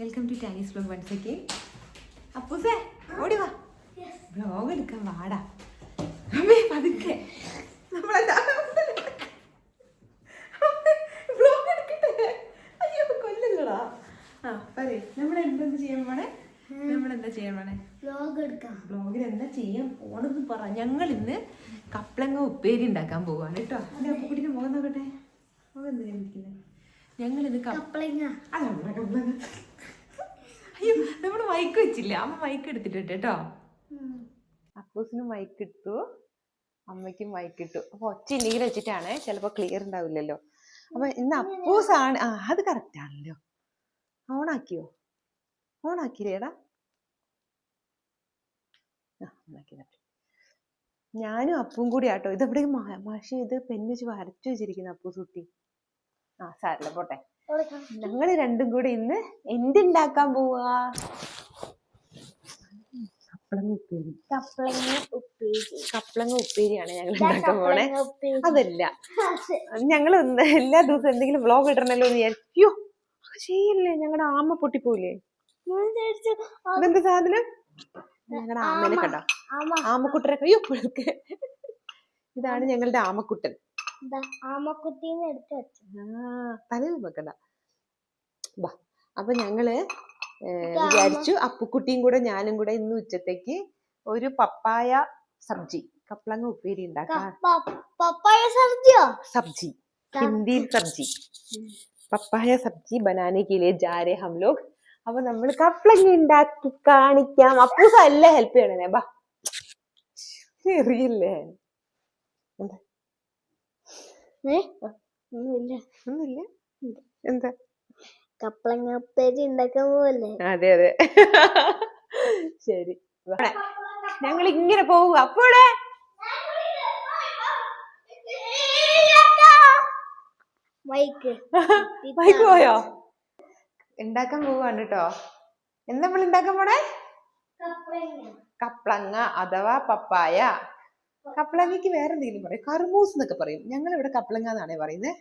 Welcome to Tani's vlog once ഒക്കെ അപ്പൂസേ ഓടി വാ. ബ്ലോഗ് എടുക്കാൻ വാടാ. അമ്മേ പതുക്കെ. നമ്മളെന്താ? ബ്ലോഗ് എടുക്കട്ടെ. അയ്യോ കൊല്ലല്ലടാ. ആ പറയേ നമ്മൾ എന്തെന്ത് ചെയ്യാൻ പോണേ? നമ്മൾ എന്താ ചെയ്യാൻ പോണേ? ബ്ലോഗ് എടുക്കാം. ബ്ലോഗിൽ എന്താ ചെയ്യാൻ പോണെന്ന് പറ. ഞങ്ങൾ ഇന്ന് കപ്ലങ്ങ ഉപ്പേരി ഉണ്ടാക്കാൻ പോവാണ് കേട്ടോ. അതെ അപ്പൂട്ടിന്റെ മുഖം നോക്കട്ടെ. മുഖം എന്തിനാ അതല്ല അയ്യോ നമ്മൾ മൈക്ക് വെച്ചില്ല? അമ്മ മൈക്ക് എടുത്തിട്ടുണ്ട് കേട്ടോ. അപ്പൂസിന് മൈക്ക് ഇട്ടു. അമ്മയ്ക്കും മൈക്ക് ഇട്ടു. അപ്പൊ ഒറ്റ ഇല്ലെങ്കിൽ വെച്ചിട്ടാണ് ചിലപ്പോ ക്ലിയർ ഉണ്ടാവില്ലല്ലോ. അപ്പൊ ഇന്ന് ആണ് ആ അത് കറക്റ്റ് ആണല്ലോ. ഓണാക്കിയോ ഓണാക്കിയില്ലേടാ. ഞാനും അപ്പും കൂടി ആട്ടോ. ഇത് എവിടെ മാഷി ഇത് പെന്ന് വെച്ച് വരച്ചു വെച്ചിരിക്കുന്നു അപ്പൂസ് കുട്ടി. ആ സാറില്ല പോട്ടെ. ഞങ്ങൾ രണ്ടും കൂടി ഇന്ന് എന്തുണ്ടാക്കാൻ പോവാ? കപ്പളങ്ങ ഉപ്പേരി. കപ്പളങ്ങ ഉപ്പേരി. കപ്പളങ്ങ ഉപ്പേരിയാണ് ഞങ്ങൾ ഉണ്ടാക്കാൻ പോണേ. അതല്ല. ഞങ്ങൾ എല്ലാ ദിവസവും എന്തെങ്കിലും വ്ളോഗ് ഇടണല്ലോ എന്ന് വിചാരിക്കോ ചെയ്യല്ലേ ഞങ്ങളുടെ ആമ പൊട്ടിപ്പോയില്ലേ? വിചാരിച്ചു, സാധനം? ഞങ്ങളുടെ ആമനെ കണ്ടോ? ആമ. ആമക്കുട്ടനെ അയ്യോ. ഇതാണ് ഞങ്ങളുടെ ആമക്കുട്ടൻ. ആമക്കുട്ടീനെ എടുത്ത് വെച്ചു. തലയിൽ വെക്കണ്ട വാ അപ്പൊ ഞങ്ങൾ വിചാരിച്ചു അപ്പുക്കുട്ടിയും കൂടെ ഞാനും കൂടെ ഇന്ന് ഉച്ചത്തേക്ക് ഒരു പപ്പായ സബ്ജി കപ്ലങ്ങ ഉപ്പേരി ഉണ്ടാക്കാം. പപ്പായ സബ്ജിയോ? സബ്ജി ഹിന്ദി സബ്ജി. പപ്പായ സബ്ജി ബനാനയ്ക്കിലെ ജാരെ ഹം അപ്പൊ നമ്മൾ കപ്ലങ്ങ ഉണ്ടാക്കി കാണിക്കാം. അപ്പൂസ അല്ല ഹെൽപ്പ് ചെയ്യണേ ബാ എറിയില്ലേ എന്താ? ഏ? ഒന്നുമില്ല. ഒന്നുമില്ല? എന്താ? കപ്പളങ്ങ ഉപ്പേരി ഉണ്ടാക്കാൻ പോവല്ലേ? അതെ അതെ. ശരി. ഞങ്ങൾ ഇങ്ങനെ പോവുക. അപ്പോഴേ? മൈക്ക്. ബൈക്ക് പോയോ? ഉണ്ടാക്കാൻ പോവാണ് കേട്ടോ എന്താ നമ്മൾ ഉണ്ടാക്കാൻ പോണേ കപ്ലങ്ങ അഥവാ പപ്പായ. കപ്ലങ്ങയ്ക്ക് വേറെ എന്തെങ്കിലും പറയും? കർമൂസ് എന്നൊക്കെ പറയും. ഞങ്ങൾ ഇവിടെ കപ്ലങ്ങ എന്നാണേ പറയുന്നത്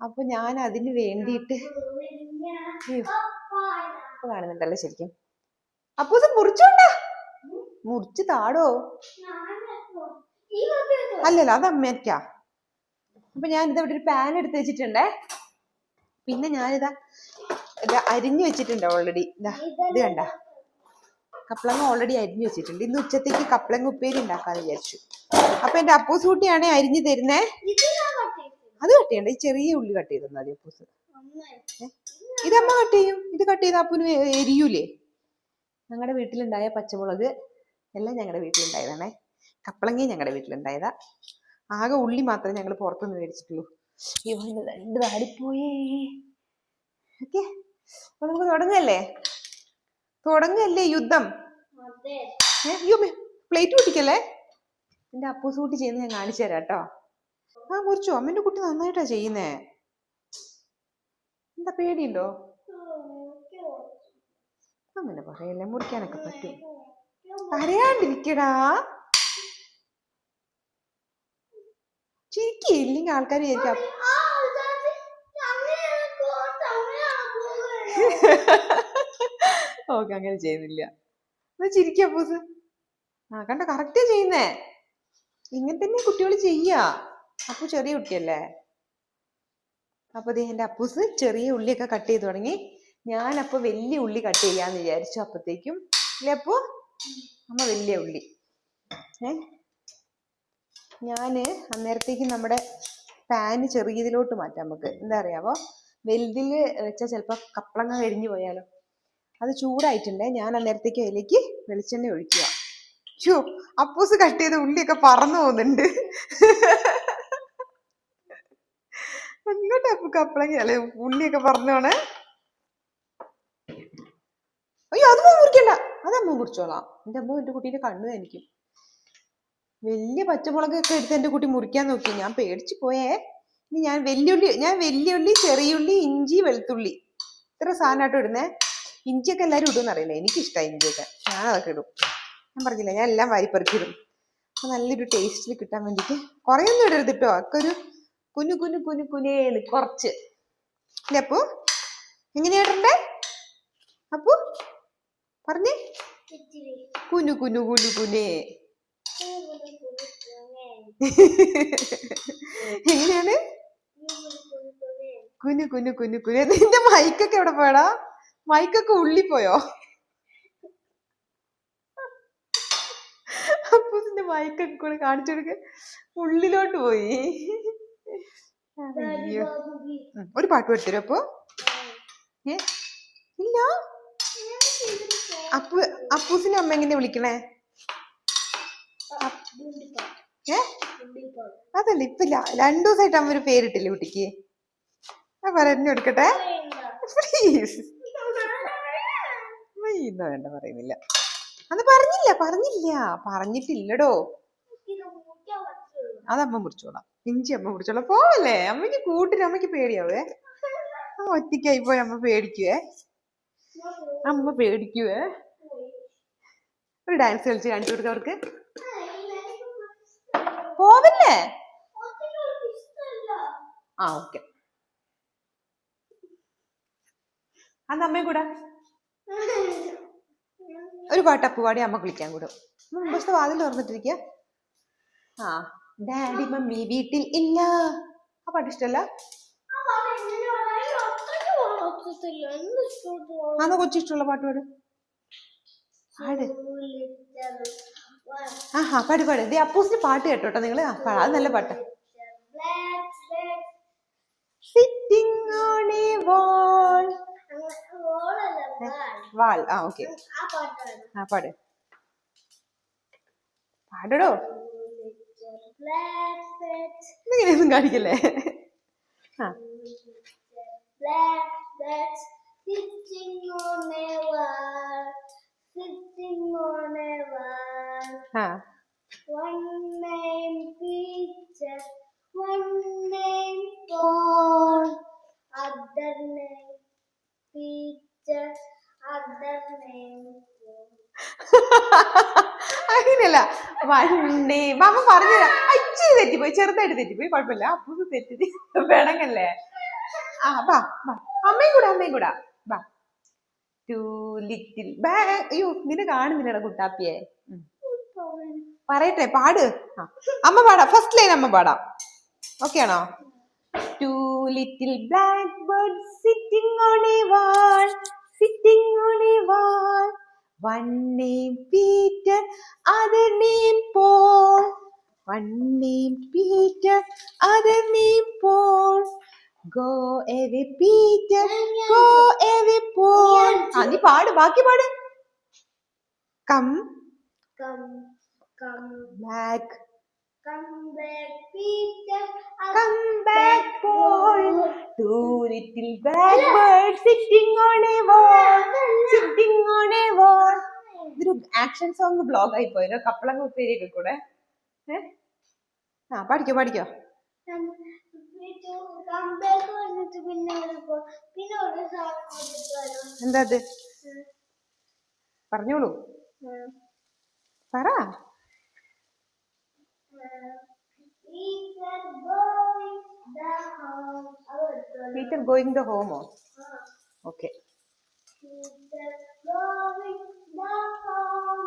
അപ്പൊ ഞാൻ അതിന് വേണ്ടിയിട്ട് കാണുന്നുണ്ടല്ലോ ശരിക്കും. അപ്പൊ ഇത് മുറിച്ചോണ്ട? മുറിച്ച് താടോ? അല്ലല്ലോ അത് അമ്മയ്ക്കാ അപ്പൊ ഞാൻ ഇതാ ഇവിടെ ഒരു പാൻ എടുത്ത് വെച്ചിട്ടുണ്ടേ. പിന്നെ ഞാനിതാ അരിഞ്ഞു വെച്ചിട്ടുണ്ട് ഓൾറെഡി ഇതാ ഇത് കണ്ട. കപ്ലങ്ങ ഓൾറെഡി അരിഞ്ഞു വെച്ചിട്ടുണ്ട്. ഇന്ന് ഉച്ചത്തേക്ക് കപ്പളങ്ങ ഉപ്പേരി ഉണ്ടാക്കാന്ന് വിചാരിച്ചു. അപ്പൊ എന്റെ അപ്പൂസ് കുട്ടിയാണ് അരിഞ്ഞു തരുന്നേ. അത് കട്ട് ചെയ്യണ്ട. ഈ ചെറിയ ഉള്ളി കട്ട് ചെയ്ത് മതി അപ്പൂസ്. ഇതമ്മ കട്ട് ചെയ്യും. ഇത് കട്ട് ചെയ്ത അപ്പൂന് എരിയൂലേ. ഞങ്ങളുടെ വീട്ടിലുണ്ടായ പച്ചമുളക് എല്ലാം ഞങ്ങളുടെ വീട്ടിലുണ്ടായതാണേ. കപ്പളങ്ങയും ഞങ്ങളുടെ വീട്ടിലുണ്ടായതാ. ആകെ ഉള്ളി മാത്രമേ ഞങ്ങൾ പുറത്തുനിന്ന് മേടിച്ചിട്ടുള്ളൂ. അയ്യോ രണ്ട് വാടിപ്പോയേ. ഓക്കെ. അപ്പൊ നമുക്ക് തുടങ്ങല്ലേ? തുടങ്ങല്ലേ യുദ്ധം? അയ്യോ പ്ലേറ്റ് കൂട്ടിക്കല്ലേ എന്റെ അപ്പൂസ് കൂട്ടി ചെയ്യുന്ന ഞാൻ കാണിച്ചു തരാം കേട്ടോ. ആ മുറിച്ചോ? അമ്മന്റെ കുട്ടി നന്നായിട്ടാ ചെയ്യുന്നേ. എന്താ പേടിയുണ്ടോ? അങ്ങനെ പറയല്ലേ മുറിക്കാനൊക്കെ പറ്റും. കരയാണ്ടിരിക്കടാ. ചിരിക്കില്ലെങ്കിൽ ആൾക്കാർ വിചാരിക്കാം ഓക്കെ അങ്ങനെ ചെയ്യുന്നില്ല. എന്നാ ചിരിക്കാ അപ്പൂസ് ആ കണ്ട? കറക്റ്റ് ചെയ്യുന്നേ. ഇങ്ങനെ തന്നെ കുട്ടികൾ ചെയ്യാ. അപ്പു ചെറിയ കുട്ടിയല്ലേ? അപ്പൊ ദേ എന്റെ അപ്പൂസ് ചെറിയ ഉള്ളിയൊക്കെ കട്ട് ചെയ്ത് തുടങ്ങി. ഞാൻ അപ്പൊ വലിയ ഉള്ളി കട്ട് ചെയ്യാന്ന് വിചാരിച്ചു അപ്പത്തേക്കും. അല്ലെ അപ്പു? അമ്മ വലിയ ഉള്ളി. ഏ? ഞാൻ അന്നേരത്തേക്ക് നമ്മുടെ പാന് ചെറിയതിലോട്ട് മാറ്റാം നമുക്ക്. എന്താ അറിയാവോ? വലുതിൽ വെച്ചാൽ ചിലപ്പോ കപ്പളങ്ങ കരിഞ്ഞു പോയാലോ. അത് ചൂടായിട്ടുണ്ടേ ഞാൻ അന്നേരത്തേക്ക് അതിലേക്ക് വെളിച്ചെണ്ണ ഒഴിക്കുക. ഷോ അപ്പൂസ് കട്ട് ചെയ്ത ഉള്ളിയൊക്കെ പറന്നു പോകുന്നുണ്ട്. അങ്ങോട്ട് അപ്പു കപ്പളങ്ങ അല്ലെ ഉള്ളിയൊക്കെ പറഞ്ഞു പോണേ അയ്യോ അത് മുറിക്കണ്ട. അത് അമ്മ മുറിച്ചോളാം. എന്റെ അമ്മ എന്റെ കുട്ടീന്റെ കണ്ണു എനിക്ക് വലിയ പച്ചമുളകൊക്കെ എടുത്ത് എന്റെ കുട്ടി മുറിക്കാൻ നോക്കി. ഞാൻ പേടിച്ചു പോയേ. ഇനി ഞാൻ വെല്ലുള്ളി ഞാൻ വെല്ലുള്ളി ചെറിയുള്ളി ഇഞ്ചി വെളുത്തുള്ളി. ഇത്ര സാധനമായിട്ട് ഇടുന്നേ? ഇഞ്ചിയൊക്കെ എല്ലാവരും ഇടുമെന്ന് അറിയില്ല. എനിക്കിഷ്ടമാണ് ഇഞ്ചിയൊക്കെ. ഞാൻ അതൊക്കെ ഇടും. ഞാൻ പറഞ്ഞില്ല ഞാൻ എല്ലാം വാരിപ്പെറുക്കി ഇടും. അപ്പൊ നല്ലൊരു ടേസ്റ്റിൽ കിട്ടാൻ വേണ്ടിയിട്ട് കുറേയൊന്നും ഇടരുത് കേട്ടോ ഒക്കെ ഒരു കുനു കുനു കുനു കുനേന്ന് കുറച്ച്. ഇല്ലേ അപ്പു എങ്ങനെയാ ഇടണ്ടേ? അപ്പു പറഞ്ഞേ. കുനു കുനു കുനു കുനേ. എങ്ങനെയാണ്? കുനു കുനു കുനു കുനു. നിന്റെ മൈക്കൊക്കെ എവിടെ പോയടാ? മൈക്കൊക്കെ ഉള്ളി പോയോ അപ്പൂസിന്റെ മൈക്കൊക്കെ കൂടെ കാണിച്ചു കൊടുക്ക. ഉള്ളിലോട്ട് പോയി. അയ്യോ. ഒരു പാട്ട് പഠിത്തരും അപ്പൊ? ഏ? ഇല്ല? അപ്പു അപ്പൂസിന്റെ അമ്മ എങ്ങനെ വിളിക്കണേ? ഏ? അതല്ല ഇപ്പൊ രണ്ടു ദിവസമായിട്ട് അമ്മ ഒരു പേരിട്ടില്ലേ കുട്ടിക്ക്? ആ പറഞ്ഞു കൊടുക്കട്ടെ പ്ലീസ് ഇന്ന് വേണ്ട പറയുന്നില്ല. അത് പറഞ്ഞില്ല പറഞ്ഞില്ല. പറഞ്ഞിട്ടില്ലടോ. അതമ്മ മുറിച്ചോളാം. ഇഞ്ചി അമ്മ മുറിച്ചോളാം. പോവല്ലേ? അമ്മയ്ക്ക് കൂട്ടിന് അമ്മയ്ക്ക് പേടിയാവേ. അമ്മ ഒറ്റയ്ക്കായി പോയി അമ്മ പേടിക്കുവേ. അമ്മ പേടിക്കുവേ. ഒരു ഡാൻസ് കളിച്ച് കാണിച്ചു കൊടുക്ക അവർക്ക്. പോവല്ലേ? ആ ഓക്കെ. അന്ന് അമ്മയും കൂടെ. ഒരു പാട്ട് അപ്പു പാടി അമ്മ വിളിക്കാൻ കൂടും. മുമ്പത്തെ വാതിൽ തുറന്നിട്ടിരിക്കുക ആ ഡാഡി മമ്മി വീട്ടിൽ ഇല്ല. ആ പാട്ട് ഇഷ്ടല്ല? അന്ന് കൊച്ചു ഇഷ്ടമുള്ള പാട്ട് പാട്? പാട്. ആഹാ പാട് പാട്. ദേ അപ്പൂസിന്റെ പാട്ട് കേട്ടോട്ടോ പാ- അത് നല്ല പാട്ട്. Sitting on a wall wall ആ ഓക്കെ. ആ ആ പാട്. പാടടോ. ഇങ്ങനെയൊന്നും കാണിക്കല്ലേ? ആ. black അങ്ങനെയല്ല. വണ്ടി. മാമ പറഞ്ഞുതരാ. അച്ഛ തെറ്റിപ്പോയി. ചെറുതായിട്ട് തെറ്റിപ്പോയി. കുഴപ്പമില്ല. അപ്പൂസ് തെറ്റി വേണങ്ങല്ലേ ആ ബാ ബാ. അമ്മയും കൂടെ അമ്മയും കൂടാ. ബാ. ടു ലിറ്റിൽ ബാ അയ്യോ നിന്നെ കാണുന്നില്ലടാ കുട്ടാപ്പിയെ. പറയട്ടെ പാട്. അമ്മ പാടാം. ഫസ്റ്റ് ലൈൻ അമ്മ പാടാം. ഓക്കെ ആണോ? Two little black bird sitting on a wall sitting on a wall one name Peter other name Paul. One name Peter other name Paul. Go away Peter go away Paul. ആ നീ പാട് ബാക്കി പാട്. Come. Come, come, back. come back, Peter. Two little blackbirds sitting on a wall, sitting on a wall. ഇതൊരു action song blog ആയി പോയല്ലോ കപ്പളങ്ങ ഉപ്പേരിയൊക്കെ കൂടെ? ആ പഠിക്കോ പഠിക്കോ. എന്താ അത്? പറഞ്ഞോളൂ. പറ. Peter going the home. Okay Peter going the home.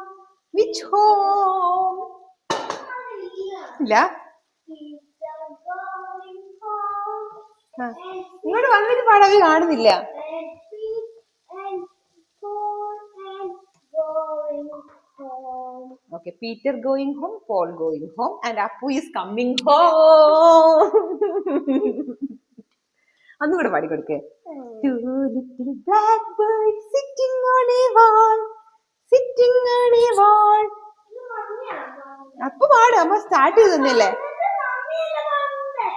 Which home. ഇല്ല ഇങ്ങോട്ട് വന്നിട്ട് പാടാവി കാണുന്നില്ല home. Okay, Peter going home, Paul going home, and Appu is coming home. ഒന്നുകൂടെ പാടിക്കൊടുക്കേ Two little blackbirds sitting on a wall, sitting on a wall. അപ്പൊ പാട് അമ്മ start ചെയ്ത് തന്നെയല്ലേ ഇത് മമ്മിയല്ലേ പറഞ്ഞേ?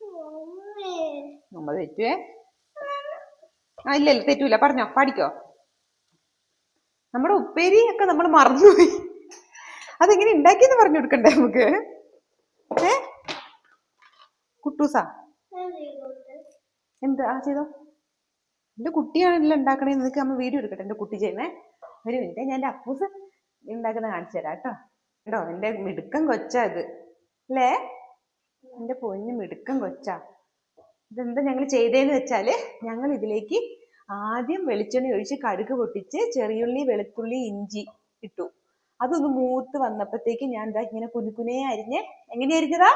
മമ്മി. നമ്മ തെറ്റുവേ ആ ഇല്ല ഇല്ല തെറ്റൂല പറഞ്ഞോ പാടിക്കോ നമ്മുടെ ഉപ്പേരി ഒക്കെ നമ്മൾ മറന്നുപോയി. അതെങ്ങനെ ഉണ്ടാക്കിയെന്ന് പറഞ്ഞു കൊടുക്കണ്ടേ നമുക്ക്? ഏ? കുട്ടൂസാ. എന്ത്? ആ ചെയ്തോ. എന്റെ കുട്ടിയാണല്ലോ ഉണ്ടാക്കണേ. നിനക്ക് നമ്മൾ വീഡിയോ എടുക്കട്ടെ. എന്റെ കുട്ടി ചെയ്യുന്നേ. ഒരു മിനിറ്റ്. ഞാൻ എന്റെ അപ്പൂസ് ഉണ്ടാക്കുന്ന കാണിച്ചു തരാം കേട്ടോ. കേട്ടോ എന്റെ മിടുക്കം കൊച്ചാ ഇത്. അല്ലേ? എന്റെ പൊന്ന് മിടുക്കം കൊച്ചാ. ഇതെന്താ ഞങ്ങൾ ചെയ്തേന്ന് വെച്ചാൽ ഞങ്ങൾ ഇതിലേക്ക് ആദ്യം വെളിച്ചെണ്ണ ഒഴിച്ച് കടുക് പൊട്ടിച്ച് ചെറിയുള്ളി വെളുത്തുള്ളി ഇഞ്ചി ഇട്ടു. അതൊന്ന് മൂത്ത് വന്നപ്പോഴത്തേക്ക് ഞാൻ എന്താ ഇങ്ങനെ കുനുകുനെ അരിഞ്ഞ് എങ്ങനെ അരിഞ്ഞതാ?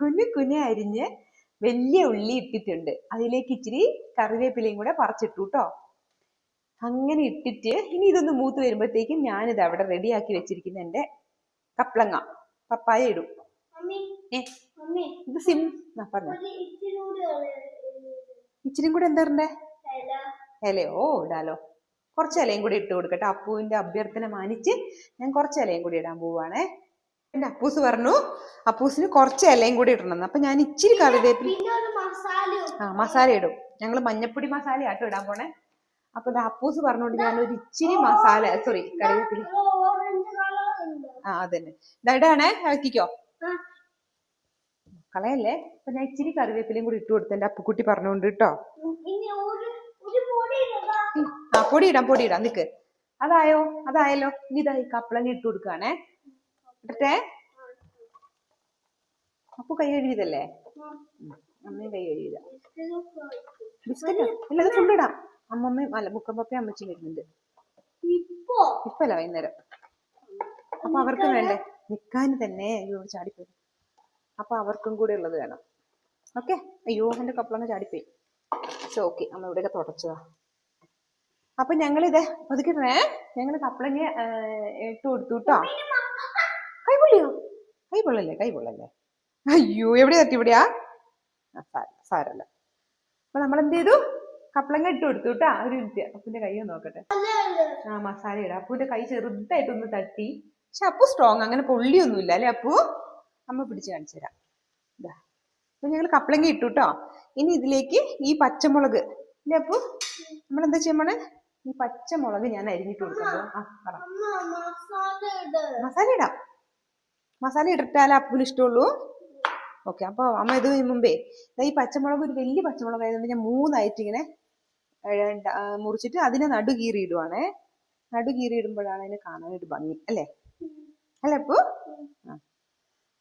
കുഞ്ഞു കുഞ്ഞു അരിഞ്ഞ് വലിയ ഉള്ളി ഇട്ടിട്ടുണ്ട്. അതിലേക്ക് ഇച്ചിരി കറിവേപ്പിലയും കൂടെ പറിച്ചിട്ടു കേട്ടോ അങ്ങനെ ഇട്ടിട്ട് ഇനി ഇതൊന്ന് മൂത്ത് വരുമ്പോഴത്തേക്കും ഞാനിത് അവിടെ റെഡിയാക്കി വെച്ചിരിക്കുന്ന എന്റെ കപ്ലങ്ങ പപ്പായ ഇടും. ഇത് സിം പറഞ്ഞു. ഇച്ചിരി കൂടി എന്താ ഇടണ്ടേ? ഇല. ഇലയോ ഇടാലോ. കുറച്ച് ഇലയും കൂടി ഇട്ട് കൊടുക്കട്ടെ. അപ്പുവിന്റെ അഭ്യർത്ഥന മാനിച്ച് ഞാൻ കുറച്ച് ഇലയും കൂടി ഇടാൻ പോവാണേ. എന്റെ അപ്പൂസ് പറഞ്ഞു അപ്പൂസിന് കുറച്ച് ഇലയും കൂടി ഇടണം. അപ്പൊ ഞാൻ ഇച്ചിരി കറിവേപ്പില ആ മസാല ഇടും. ഞങ്ങൾ മഞ്ഞപ്പൊടി മസാല ആട്ടോ ഇടാൻ പോണേ. അപ്പൊ അപ്പൂസ് പറഞ്ഞോണ്ട് ഞാൻ ഒരു ഇച്ചിരി മസാല സോറി കറിവേപ്പില. ആ അതന്നെ. ഇടാണേ ഇളക്കിക്കോ. കളയല്ലേ? അപ്പൊ ഞാൻ ഇച്ചിരി കറിവേപ്പിലയും കൂടി ഇട്ട് കൊടുത്തു എന്റെ അപ്പുക്കുട്ടി പറഞ്ഞോണ്ട് കേട്ടോ. ആ പൊടി ഇടാം പൊടി ഇടാം. നിക്ക്. അതായോ? അതായല്ലോ. ഇനി ഇതായി കപ്പളങ്ങ ഇട്ട് കൊടുക്കാണേ. ഇട്ടേ അപ്പു കൈ കഴുകിയതല്ലേ? അമ്മയും കൈ കഴുകിയതാ. ബിസ്ക്കറ്റ്? അല്ല അത് ഫുള്ളിടാം അമ്മമ്മയും അല്ല മുക്കമ്പപ്പയും അമ്മച്ചും വരുന്നുണ്ട്. ഇപ്പല്ല വൈകുന്നേരം. അപ്പൊ അവർക്ക് വേണ്ടേ? നിക്കാൻ തന്നെ അയ്യോ ചാടിപ്പോയി. അപ്പൊ അവർക്കും കൂടെ ഉള്ളത് വേണം. ഓക്കെ അയ്യോ എന്റെ കപ്പളങ്ങ് ചാടിപ്പോയി. പക്ഷെ ഓക്കെ അമ്മ ഇവിടെയൊക്കെ തുടച്ചതാ. അപ്പൊ ഞങ്ങളിത് ഒതുക്കിട്ടേ ഞങ്ങൾ കപ്പളങ്ങ ഇട്ട് കൊടുത്തു കേട്ടോ കൈപൊള്ളിയോ? കൈപൊള്ളല്ലേ കൈപൊള്ളല്ലേ? അയ്യോ എവിടെ തട്ടി ഇവിടെയാ? സാരല്ല. അപ്പൊ നമ്മൾ എന്ത് ചെയ്തു കപ്പളങ്ങ ഇട്ട് കൊടുത്തു കേട്ടോ ഒരു മിനിറ്റ് അപ്പൂന്റെ കൈ നോക്കട്ടെ. ആ മസാല ഇടാം അപ്പുവിന്റെ കൈ ചെറുതായിട്ടൊന്ന് തട്ടി. പക്ഷെ അപ്പു സ്ട്രോങ് അങ്ങനെ പൊള്ളിയൊന്നുമില്ല അല്ലെ അപ്പു? അമ്മ പിടിച്ച് കാണിച്ചു തരാം. ഇതാ അപ്പൊ ഞങ്ങൾ കപ്പളങ്ങ ഇട്ടു കേട്ടോ ഇനി ഇതിലേക്ക് ഈ പച്ചമുളക്. ഇല്ലേ അപ്പൊ? നമ്മൾ എന്താ ചെയ്യുമ്പോണ് ഈ പച്ചമുളക് ഞാൻ അരിഞ്ഞിട്ട് കൊടുക്കുന്നത് ആ പറ. മസാല ഇട്. മസാല ഇടാം. മസാല ഇട്ടിട്ടാലേ അപ്പുവിന് ഇഷ്ടമുള്ളൂ. ഓക്കെ അപ്പൊ അമ്മ ഇത് മുമ്പേ. ഈ പച്ചമുളക് ഒരു വലിയ പച്ചമുളക് ആയതുകൊണ്ട് ഞാൻ മൂന്നായിട്ട് ഇങ്ങനെ മുറിച്ചിട്ട് അതിനെ നടു കീറി ഇടുവാണേ. നടു കീറി ഇടുമ്പോഴാണ് അതിനെ കാണാൻ ഒരു ഭംഗി. അല്ലേ? അല്ലേ അപ്പു? ആ.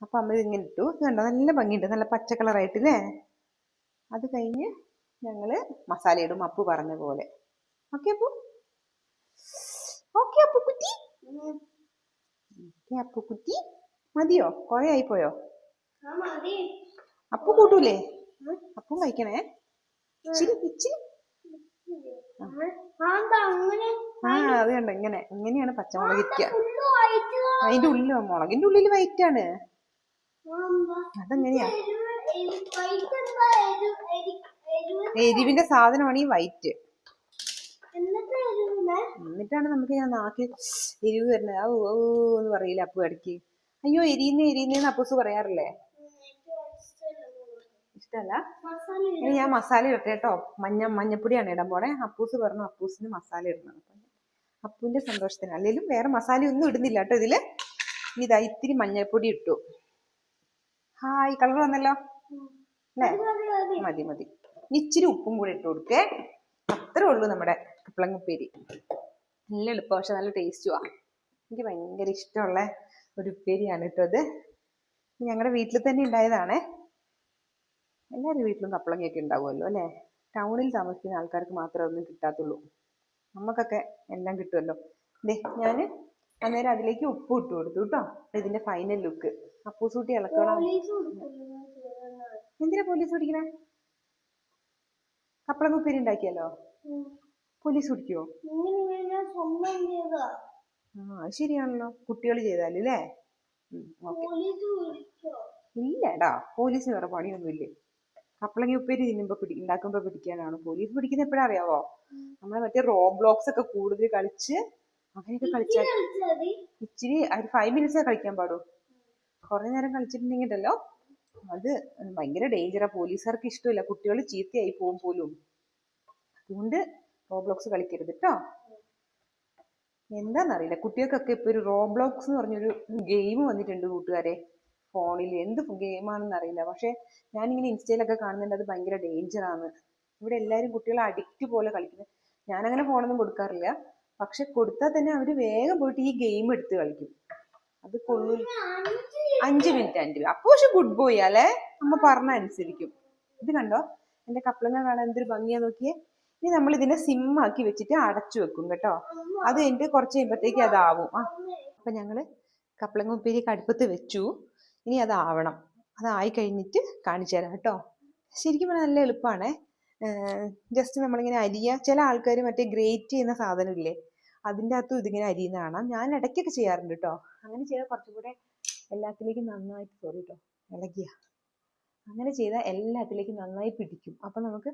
അപ്പൊ അമ്മ ഇങ്ങനെ ഇട്ടു. കണ്ട? നല്ല ഭംഗിയുണ്ട്. നല്ല പച്ച കളറായിട്ട് അല്ലേ അത് കഴിഞ്ഞ് ഞങ്ങൾ മസാല ഇടും അപ്പു പറഞ്ഞ പോലെ. ഓക്കെ അപ്പു? ഓക്കെ അപ്പു കുട്ടി. ഓക്കെ അപ്പു കുട്ടി. മതിയോ? കുറെ ആയിപ്പോയോ അപ്പു കൂട്ടൂലേ? അപ്പും കഴിക്കണേ? ഇച്ചിരി ഇച്ചിരി. ആ അത് കണ്ടോ? ഇങ്ങനെ. ഇങ്ങനെയാണ് പച്ചമുളക് ഇരിക്കുക അതിന്റെ ഉള്ളിൽ മുളകിന്റെ ഉള്ളിൽ വൈറ്റ് ആണ്. അതെങ്ങനെയാ? എരിവിന്റെ സാധനമാണ് ഈ വൈറ്റ്. എന്നിട്ടാണ് നമുക്ക് ഞാൻ നാക്കി എരിവ് വരുന്നത്. ആ ഓ എന്ന് പറയില്ല അപ്പു ഇടയ്ക്ക്. അയ്യോ എരിയുന്ന എരിയുന്നേന്ന് അപ്പൂസ് പറയാറില്ലേ? ഇഷ്ടല്ല. ഞാൻ മസാല ഇടട്ടെ കേട്ടോ. മഞ്ഞ മഞ്ഞപ്പൊടിയാണ് ഇടാൻ പോണേ. അപ്പൂസ് പറഞ്ഞു അപ്പൂസിന് മസാല ഇടണം. അപ്പം അപ്പൂന്റെ സന്തോഷത്തിന്. അല്ലെങ്കിലും വേറെ മസാല ഒന്നും ഇടുന്നില്ല കേട്ടോ ഇതിൽ. ഇതാ ഇത്തിരി മഞ്ഞൾപ്പൊടി ഇട്ടു. ഹായ് കളർ വന്നല്ലോ? അല്ലേ മതി മതി ഇച്ചിരി ഉപ്പും കൂടി ഇട്ട് കൊടുക്കേ. അത്രേ ഉള്ളൂ നമ്മുടെ കുപ്പളങ്ങുപ്പേരി നല്ല എളുപ്പം പക്ഷെ നല്ല ടേസ്റ്റുവാ എനിക്ക് ഭയങ്കര ഇഷ്ടമുള്ള ഒരു ഉപ്പേരിയാണ് കേട്ടോ അത്. ഞങ്ങളുടെ വീട്ടിൽ തന്നെ ഉണ്ടായതാണേ. എല്ലാവരും വീട്ടിലും കപ്പളങ്ങയൊക്കെ ഉണ്ടാവുമല്ലോ അല്ലേ? ടൗണിൽ താമസിക്കുന്ന ആൾക്കാർക്ക് മാത്രമേ ഒന്നും കിട്ടാത്തുള്ളൂ. നമുക്കൊക്കെ എല്ലാം കിട്ടുമല്ലോ. ദേ ഞാൻ അന്നേരം അതിലേക്ക് ഉപ്പ് ഇട്ട് കൊടുത്തു കേട്ടോ. ഇതിന്റെ ഫൈനൽ ലുക്ക് അപ്പൂസൂട്ടി ഇളക്കണം. എന്തിനാ പോലീസ് പിടിക്കണേ കപ്പളങ്ങ ഉപ്പേരി ഉണ്ടാക്കിയല്ലോ പോലീസ് പിടിക്കുവോ ആ അത് ശരിയാണല്ലോ. കുട്ടികൾ ചെയ്താലേ ഇല്ലടാ പോലീസ് വേറെ വേറെ പണിയൊന്നുമില്ലേ? കപ്പളങ്ങ ഉപ്പേരി തിന്നുമ്പോ പിടി ഉണ്ടാക്കുമ്പോ പിടിക്കാനാണ്. പോലീസ് പിടിക്കുന്ന എപ്പോഴാ അറിയാവോ? നമ്മളെ മറ്റേ റോബ്ലോക്സ് ഒക്കെ കൂടുതൽ കളിച്ച് അങ്ങനെയൊക്കെ കളിച്ചാൽ ഇച്ചിരി ഒരു ഫൈവ് മിനിറ്റ്സേ കളിക്കാൻ പാടൂ. കുറെ നേരം കളിച്ചിട്ടുണ്ടെങ്കിലല്ലോ അത് ഭയങ്കര ഡേഞ്ചറാണ് പോലീസുകാർക്ക് ഇഷ്ടമില്ല. കുട്ടികൾ ചീത്തയായി പോകും പോലും. അതുകൊണ്ട് റോബ്ലോക്സ് കളിക്കരുത് കേട്ടോ എന്താന്നറിയില്ല. കുട്ടികൾക്കൊക്കെ ഇപ്പൊ ഒരു റോബ്ലോക്സ് എന്ന് പറഞ്ഞൊരു ഗെയിം വന്നിട്ടുണ്ട് കൂട്ടുകാരെ. ഫോണിൽ എന്ത് ഗെയിമാണെന്ന് അറിയില്ല പക്ഷെ ഞാനിങ്ങനെ ഇൻസ്റ്റയിലൊക്കെ കാണുന്നുണ്ട്. അത് ഭയങ്കര ഡേഞ്ചറാണ് ഇവിടെ എല്ലാവരും കുട്ടികളെ അഡിക്റ്റ് പോലെ കളിക്കുന്നത്. ഞാനങ്ങനെ ഫോണൊന്നും കൊടുക്കാറില്ല. പക്ഷെ കൊടുത്താൽ തന്നെ അവർ വേഗം പോയിട്ട് ഈ ഗെയിം എടുത്ത് കളിക്കും. അത് കൊള്ളു. അഞ്ച് മിനിറ്റ് അഞ്ച് അപ്പൊ പക്ഷെ ഗുഡ് ബോയ് അല്ലേ? അമ്മ പറഞ്ഞ അനുസരിക്കും. ഇത് കണ്ടോ? എന്റെ കപ്പളങ്ങ കാണാൻ എന്തൊരു ഭംഗിയാ നോക്കിയേ. ഇനി നമ്മൾ ഇതിനെ സിമ്മാക്കി വെച്ചിട്ട് അടച്ചു വെക്കും കേട്ടോ. അത് കഴിഞ്ഞിട്ട് കുറച്ച് കഴിയുമ്പോഴത്തേക്ക് അതാവും. ആ അപ്പൊ ഞങ്ങൾ കപ്പളങ്ങ ഉപ്പേരി കടുപ്പത്ത് വെച്ചു. ഇനി അതാവണം അതായി കഴിഞ്ഞിട്ട് കാണിച്ചു തരാം കേട്ടോ. ശരിക്കും പറഞ്ഞാൽ നല്ല എളുപ്പമാണേ ജസ്റ്റ് നമ്മളിങ്ങനെ അരിയ. ചില ആൾക്കാർ മറ്റേ ഗ്രേറ്റ് ചെയ്യുന്ന സാധനമില്ലേ അതിന്റെ അകത്തും ഇതിങ്ങനെ അരിയുന്ന കാണാം ഞാൻ ഇടയ്ക്കൊക്കെ ചെയ്യാറുണ്ട് കേട്ടോ. അങ്ങനെ ചെയ്താൽ കുറച്ചും കൂടെ എല്ലാത്തിലേക്കും നന്നായിട്ട് സോറി ഇളകിയ. അങ്ങനെ ചെയ്താൽ എല്ലാത്തിലേക്കും നന്നായി പിടിക്കും. അപ്പം നമുക്ക്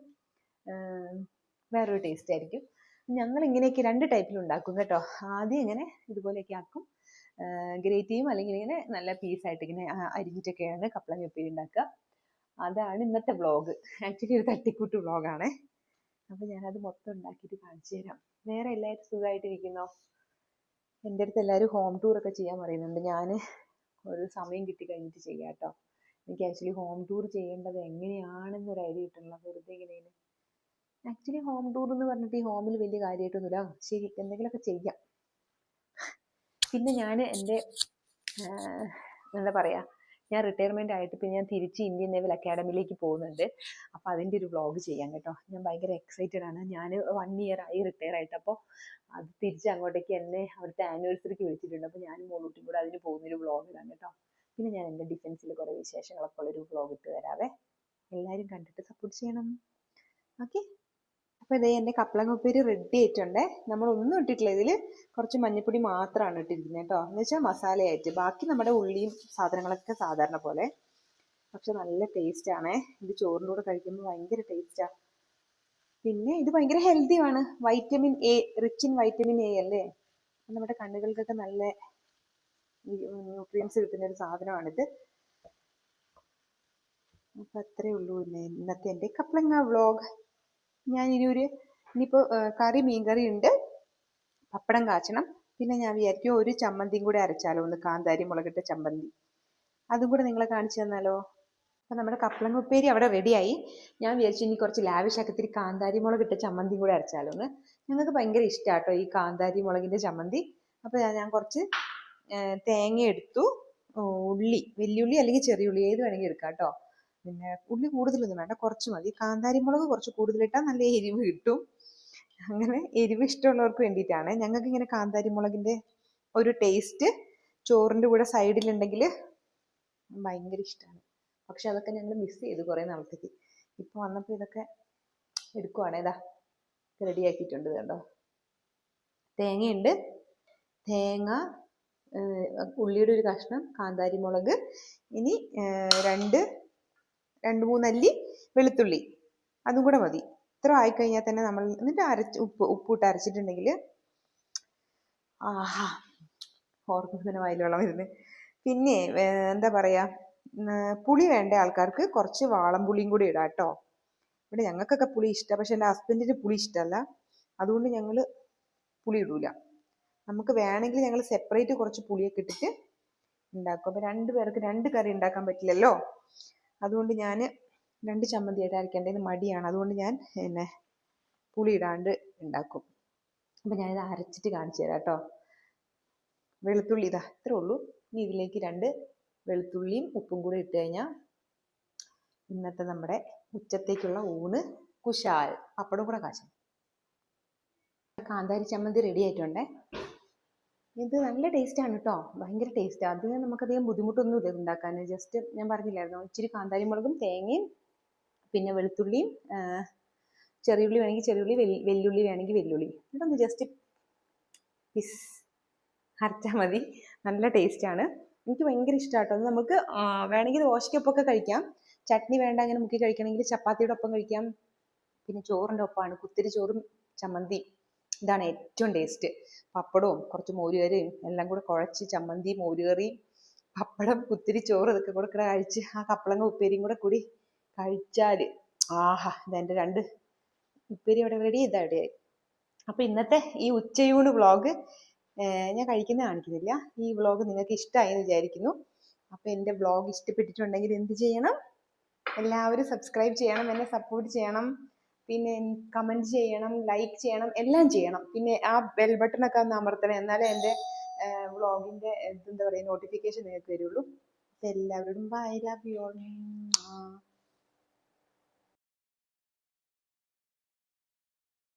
വേറൊരു ടേസ്റ്റ് ആയിരിക്കും. ഞങ്ങൾ ഇങ്ങനെയൊക്കെ രണ്ട് ടൈപ്പിൽ ഉണ്ടാക്കും കേട്ടോ. ആദ്യം ഇങ്ങനെ ഇതുപോലെയൊക്കെ ആക്കും. ഗ്രേറ്റ് ചെയ്യും. അല്ലെങ്കിൽ ഇങ്ങനെ നല്ല പീസായിട്ട് ഇങ്ങനെ അരിഞ്ഞിട്ടൊക്കെയാണ് കപ്പളങ്ങ ഉപ്പേരി ഉണ്ടാക്കുക. അതാണ് ഇന്നത്തെ വ്ളോഗ് ആക്ച്വലി ഒരു തട്ടിക്കൂട്ട് വ്ളോഗാണേ അപ്പോൾ ഞാനത് മൊത്തം ഉണ്ടാക്കിയിട്ട് കാണിച്ചു തരാം. വേറെ എല്ലാവരും സുഖമായിട്ടിരിക്കുന്നോ? എന്റെ അടുത്ത് എല്ലാവരും ഹോം ഒക്കെ ചെയ്യാൻ പറയുന്നുണ്ട്. ഞാൻ ഒരു സമയം കിട്ടി കഴിഞ്ഞിട്ട് ചെയ്യാം കേട്ടോ എനിക്ക് ആക്ച്വലി ഹോം ടൂർ ചെയ്യേണ്ടത് എങ്ങനെയാണെന്നൊരു ഐഡിയ കിട്ടണില്ല. വെറുതെ ഇങ്ങനെ ആക്ച്വലി ഹോം ടൂർ എന്ന് പറഞ്ഞിട്ട് ഈ ഹോമിൽ വലിയ കാര്യമായിട്ടൊന്നുമില്ല. ശരി എന്തെങ്കിലുമൊക്കെ ചെയ്യാം. പിന്നെ ഞാൻ എന്റെ എന്താ പറയുക ഞാൻ റിട്ടയർമെന്റ് ആയിട്ട് പിന്നെ ഞാൻ തിരിച്ച് ഇന്ത്യൻ നേവൽ അക്കാഡമിയിലേക്ക് പോകുന്നുണ്ട്. അപ്പോൾ അതിന്റെ ഒരു വ്ളോഗ് ചെയ്യാം കേട്ടോ. ഞാൻ ഭയങ്കര എക്സൈറ്റഡ് ആണ്. ഞാൻ വൺ ഇയർ ആയി റിട്ടയർ ആയിട്ട് അപ്പോൾ അത് തിരിച്ച് അങ്ങോട്ടേക്ക് എന്നെ അവിടുത്തെ ആനിവേഴ്സറിക്ക് വിളിച്ചിട്ടുണ്ട്. അപ്പോൾ ഞാനും മോളൂട്ടിയും കൂടെ അതിന് പോകുന്നൊരു വ്ളോഗ് ഇടാം കേട്ടോ. പിന്നെ ഞാൻ എന്റെ ഡിഫൻസിൽ കുറേ വിശേഷങ്ങളൊക്കെ ഉള്ളൊരു വ്ളോഗ് ഇട്ട് തരാവേ. എല്ലാവരും കണ്ടിട്ട് സപ്പോർട്ട് ചെയ്യണം. ഓക്കെ അപ്പോൾ ഇതേ എന്റെ കപ്പളങ്ങ ഉപ്പേരി റെഡി ആയിട്ടുണ്ടേ. നമ്മളൊന്നും ഇട്ടിട്ടില്ല. ഇതിൽ കുറച്ച് മഞ്ഞപ്പൊടി മാത്രമാണ് ഇട്ടിരിക്കുന്നത് കേട്ടോ. എന്ന് വെച്ചാൽ മസാലയായിട്ട്. ബാക്കി നമ്മുടെ ഉള്ളിയും സാധനങ്ങളൊക്കെ സാധാരണ പോലെ. പക്ഷെ നല്ല ടേസ്റ്റ് ആണേ. ഇത് ചോറിന്റെ കൂടെ കഴിക്കുമ്പോൾ ഭയങ്കര ടേസ്റ്റാണ് പിന്നെ ഇത് ഭയങ്കര ഹെൽത്തിയാണ് vitamin A rich in vitamin A അല്ലേ? നമ്മുടെ കണ്ണുകൾക്കൊക്കെ നല്ല ന്യൂട്രിയൻസ് കിട്ടുന്ന ഒരു സാധനമാണിത്. അപ്പൊ അത്രേ ഉള്ളൂ ഇന്ന് ഇന്നത്തെ എന്റെ കപ്ലങ്ങ വ്ളോഗ് ഞാൻ ഇനി ഒരു ഇനിയിപ്പോൾ കറി മീൻകറി ഉണ്ട്. പപ്പടം കാച്ചണം. പിന്നെ ഞാൻ വിചാരിക്കും ഒരു ചമ്മന്തിയും കൂടെ അരച്ചാലോ ഒന്ന് കാന്താരി മുളകിട്ട ചമ്മന്തി. അതും കൂടെ നിങ്ങളെ കാണിച്ചു തന്നാലോ? അപ്പം നമ്മുടെ കപ്പളങ്ങ ഉപ്പേരി അവിടെ റെഡിയായി. ഞാൻ വിചാരിച്ചു ഇനി കുറച്ച് ലാവിഷ് ആക്കത്തിരി കാന്താരി മുളകിട്ട ചമ്മന്തിയും കൂടെ അരച്ചാലോ എന്ന് ഞങ്ങൾക്ക് ഭയങ്കര ഇഷ്ടമാട്ടോ ഈ കാന്താരി മുളകിന്റെ ചമ്മന്തി. അപ്പോൾ ഞാൻ കുറച്ച് തേങ്ങ എടുത്തു. ഉള്ളി വലിയുള്ളി അല്ലെങ്കിൽ ചെറിയ ഉള്ളി ഏത് വേണമെങ്കിൽ എടുക്കാം കേട്ടോ. പിന്നെ ഉള്ളി കൂടുതലൊന്നും വേണ്ട കുറച്ച് മതി. കാന്താരി മുളക് കുറച്ച് കൂടുതലിട്ടാൽ നല്ല എരിവ് കിട്ടും. അങ്ങനെ എരിവ് ഇഷ്ടമുള്ളവർക്ക് വേണ്ടിയിട്ടാണ്. ഞങ്ങൾക്ക് ഇങ്ങനെ കാന്താരി മുളകിന്റെ ഒരു ടേസ്റ്റ് ചോറിന്റെ കൂടെ സൈഡിലുണ്ടെങ്കിൽ ഭയങ്കര ഇഷ്ടമാണ് പക്ഷെ അതൊക്കെ ഞങ്ങൾ മിസ് ചെയ്തു കുറേ നാളത്തേക്ക്. ഇപ്പോൾ വന്നപ്പോൾ ഇതൊക്കെ എടുക്കുവാണ്. ഇതാ റെഡിയാക്കിയിട്ടുണ്ട് കേട്ടോ തേങ്ങയുണ്ട്. തേങ്ങ ഉള്ളിയുടെ ഒരു കഷ്ണം കാന്താരി മുളക് ഇനി രണ്ട് രണ്ട് മൂന്നല്ലി വെളുത്തുള്ളി. അതും കൂടെ മതി. ഇത്ര ആയിക്കഴിഞ്ഞാൽ തന്നെ നമ്മൾ എന്നിട്ട് അരച്ച് ഉപ്പ് ഉപ്പിട്ട് അരച്ചിട്ടുണ്ടെങ്കിൽ ആഹാ ഓർക്കുമ്പോൾ വായിൽ വെള്ളം വരുന്നത് പിന്നെ എന്താ പറയുക പുളി വേണ്ട ആൾക്കാർക്ക് കുറച്ച് വാളംപുളിയും കൂടി ഇടാം കേട്ടോ. ഇവിടെ ഞങ്ങൾക്കൊക്കെ പുളി ഇഷ്ടമാണ് പക്ഷെ എന്റെ ഹസ്ബൻഡിന് പുളി ഇഷ്ടമല്ല. അതുകൊണ്ട് ഞങ്ങൾ പുളി ഇടൂല. നമുക്ക് വേണമെങ്കിൽ ഞങ്ങൾ സെപ്പറേറ്റ് കുറച്ച് പുളിയൊക്കെ ഇട്ടിട്ട് ഉണ്ടാക്കും. അപ്പോൾ രണ്ട് പേർക്ക് രണ്ട് കറി ഉണ്ടാക്കാൻ പറ്റില്ലല്ലോ? അതുകൊണ്ട് ഞാൻ രണ്ട് ചമ്മന്തിയായിട്ട് അരക്കേണ്ടത് മടിയാണ്. അതുകൊണ്ട് ഞാൻ പിന്നെ പുളി ഇടാണ്ട് ഉണ്ടാക്കും അപ്പം ഞാനിത് അരച്ചിട്ട് കാണിച്ചു തരാം കേട്ടോ. വെളുത്തുള്ളി ഇതാ ഇത്രേ ഉള്ളൂ. ഇനി ഇതിലേക്ക് രണ്ട് വെളുത്തുള്ളിയും ഉപ്പും കൂടി ഇട്ട് കഴിഞ്ഞാൽ ഇന്നത്തെ നമ്മുടെ ഉച്ചത്തേക്കുള്ള ഊണ് കുശാൽ. പപ്പടം കൂടെ കാച്ചണം. കാന്താരി ചമ്മന്തി റെഡി ആയിട്ടുണ്ടേ? ഇത് നല്ല ടേസ്റ്റ് ആണ് കേട്ടോ ഭയങ്കര ടേസ്റ്റ് അധികം നമുക്കധികം ബുദ്ധിമുട്ടൊന്നും ഇല്ല ഉണ്ടാക്കാൻ ജസ്റ്റ് ഞാൻ പറഞ്ഞില്ലായിരുന്നു. ഇച്ചിരി കാന്താരി മുളകും തേങ്ങയും പിന്നെ വെളുത്തുള്ളിയും ചെറിയ ചെറിയുള്ളി വേണമെങ്കിൽ ചെറിയുള്ളി വെല്ലുള്ളി വേണമെങ്കിൽ വെല്ലുള്ളി എന്നിട്ടൊന്ന് ജസ്റ്റ് പിസ് അരച്ചാൽ മതി. നല്ല ടേസ്റ്റാണ് എനിക്ക് ഭയങ്കര ഇഷ്ടമാട്ടോ അത് നമുക്ക് വേണമെങ്കിൽ ദോശയ്ക്കൊപ്പമൊക്കെ കഴിക്കാം. ചട്നി വേണ്ട അങ്ങനെ മുക്കി കഴിക്കണമെങ്കിൽ ചപ്പാത്തിയുടെ ഒപ്പം കഴിക്കാം. പിന്നെ ചോറിന്റെ ഒപ്പമാണ്. കുത്തിരി ചോറും ചമ്മന്തി ഇതാണ് ഏറ്റവും ടേസ്റ്റ് പപ്പടവും കുറച്ച് മോരുകറിയും എല്ലാം കൂടെ കുഴച്ച് ചമ്മന്തി മോരുകറിയും പപ്പടം കുത്തിരി ചോറ് ഇതൊക്കെ കൂടെ കൂടെ കഴിച്ച് ആ കപ്പളങ്ങ ഉപ്പേരിയും കൂടെ കൂടി കഴിച്ചാൽ ആഹാ ഇതെന്റെ രണ്ട് ഉപ്പേരി ഇവിടെ റെഡി ഇതാ റെഡിയായി അപ്പോൾ ഇന്നത്തെ ഈ ഉച്ചയൂണ് വ്ളോഗ് ഞാൻ കഴിക്കുന്ന കാണിക്കുന്നില്ല. ഈ വ്ളോഗ് നിങ്ങൾക്ക് ഇഷ്ടമായി എന്ന് വിചാരിക്കുന്നു. അപ്പോൾ എന്റെ വ്ളോഗ് ഇഷ്ടപ്പെട്ടിട്ടുണ്ടെങ്കിൽ എന്ത് ചെയ്യണം? എല്ലാവരും സബ്സ്ക്രൈബ് ചെയ്യണം എന്നെ സപ്പോർട്ട് ചെയ്യണം. പിന്നെ കമന്റ് ചെയ്യണം ലൈക്ക് ചെയ്യണം എല്ലാം ചെയ്യണം. പിന്നെ ആ ബെൽ ബട്ടണൊക്കെ ഒന്ന് അമർത്തണം. എന്നാലേ എന്റെ വ്ളോഗിന്റെ എന്താ പറയുക നോട്ടിഫിക്കേഷൻ നിങ്ങൾക്ക് അപ്പൊ എല്ലാവരോടും ബൈ ലവ് യു ഓൾ